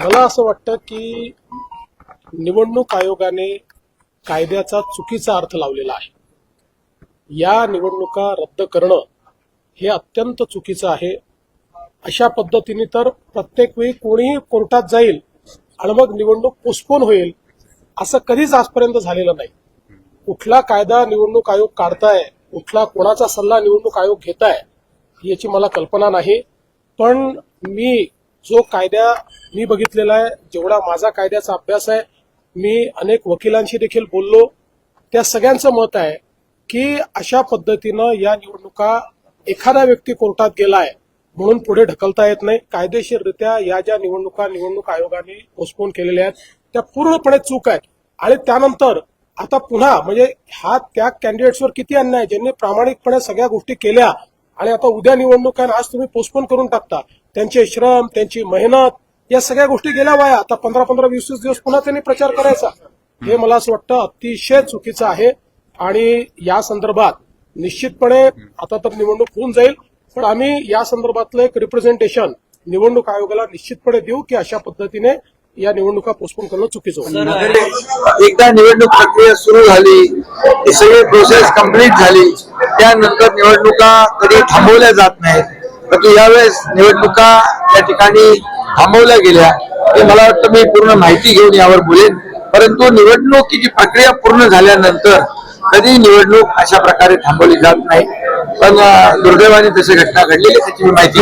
मला असं वाटतं की निवडणूक आयोगाने कायद्याचा चुकीचा अर्थ लावलेला आहे. या निवडणुका रद्द करणं हे अत्यंत चुकीचं आहे. अशा पद्धतीने तर प्रत्येक वेळी कोणीही कोर्टात जाईल आणि मग निवडणूक पोस्टपोन होईल असं कधीच आजपर्यंत झालेलं नाही. कुठला कायदा निवडणूक आयोग काढताय कुठला कोणाचा सल्ला निवडणूक आयोग घेताय याची मला कल्पना नाही. पण मी जो कायदा मी बघितलेला आहे जेवढा माझा कायद्याचा अभ्यास आहे मी अनेक वकिलांशी देखील बोललो. त्या सगळ्यांचं मत आहे की अशा पद्धतीनं या निवडणुका एखादा व्यक्ती कोर्टात गेलाय म्हणून पुढे ढकलता येत नाही. कायदेशीररित्या या ज्या निवडणुका निवडणूक आयोगाने पोस्टपोन केलेल्या आहेत त्या पूर्णपणे चूक आहेत. आणि त्यानंतर आता पुन्हा म्हणजे हा त्या कॅन्डिडेट्सवर किती अन्याय आहे, ज्यांनी प्रामाणिकपणे सगळ्या गोष्टी केल्या आणि आता उद्या निवडणूक आहे आज तुम्ही पोस्टपोन करून टाकता. त्यांचे श्रम त्यांची मेहनत या सगळ्या गोष्टी गेल्या वाया. आता पंधरा पंधरा वीस वीस दिवस पुन्हा त्यांनी प्रचार करायचा. हे मला असं वाटतं अतिशय चुकीचं आहे आणि या संदर्भात निश्चितपणे आता तर निवडणूक होऊन जाईल पण आम्ही या संदर्भातलं एक रिप्रेझेंटेशन निवडणूक आयोगाला निश्चितपणे देऊ की अशा पद्धतीने या निवडणुका पोस्टपोन करणं चुकीचं होतं एकदा निवडणूक प्रक्रिया सुरू झाली ती सगळी प्रोसेस कंप्लीट झाली त्यानंतर निवडणुका कधी थांबवल्या जात नाहीत. परंतु यावेळेस निवडणुका त्या ठिकाणी थांबवल्या गेल्या. हे मला वाटतं मी पूर्ण माहिती घेऊन यावर बोलेन. परंतु निवडणुकीची प्रक्रिया पूर्ण झाल्यानंतर कधी निवडणूक अशा प्रकारे थांबवली जात नाही. पण दुर्दैवाने तशी घटना घडलेली त्याची मी माहिती